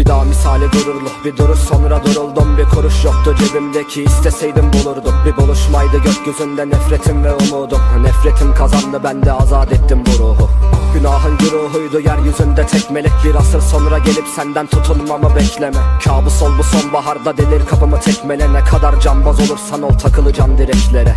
bir daha misali gururlu bir duruş sonra duruldum. Bir kuruş yoktu cebimdeki isteseydim bulurdum. Bir buluşmaydı gökyüzünde nefretim ve umudum. Nefretim kazandı ben de azat ettim bu ruhu. Günahın güruhuydu yeryüzünde tek melek. Bir asır sonra gelip senden tutunmamı bekleme. Kabus ol bu sonbaharda delir kapımı tekmele. Ne kadar cambaz olursan ol takılacaksın direklere.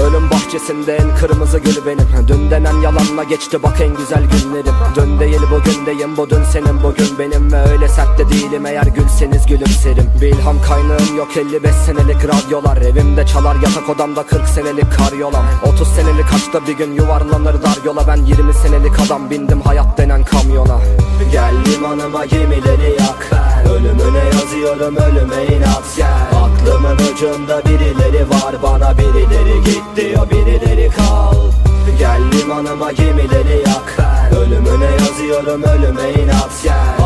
Ölüm bahçesinde en kırmızı gül benim. Dün denen yalanla geçti bak en güzel günlerim. Dün değil bugündeyim bu dün senin bugün benim. Ve öyle sert de değilim eğer gülseniz gülümserim. Bir ilham kaynağım yok 55 senelik radyolar. Evimde çalar yatak odamda 40 senelik karyolam 30 senelik kaçta bir gün yuvarlanır dar yola. Ben 20 senelik adam bindim hayat denen kamyona. Gel limanıma gemileri yak. Ölümüne yazıyorum ölüme inat. Gel. Aklımın ucunda birileri var bana birileri git diyor birileri kal. Gel limanıma gemileri yak. Ölümüne yazıyorum ölüme inat. Gel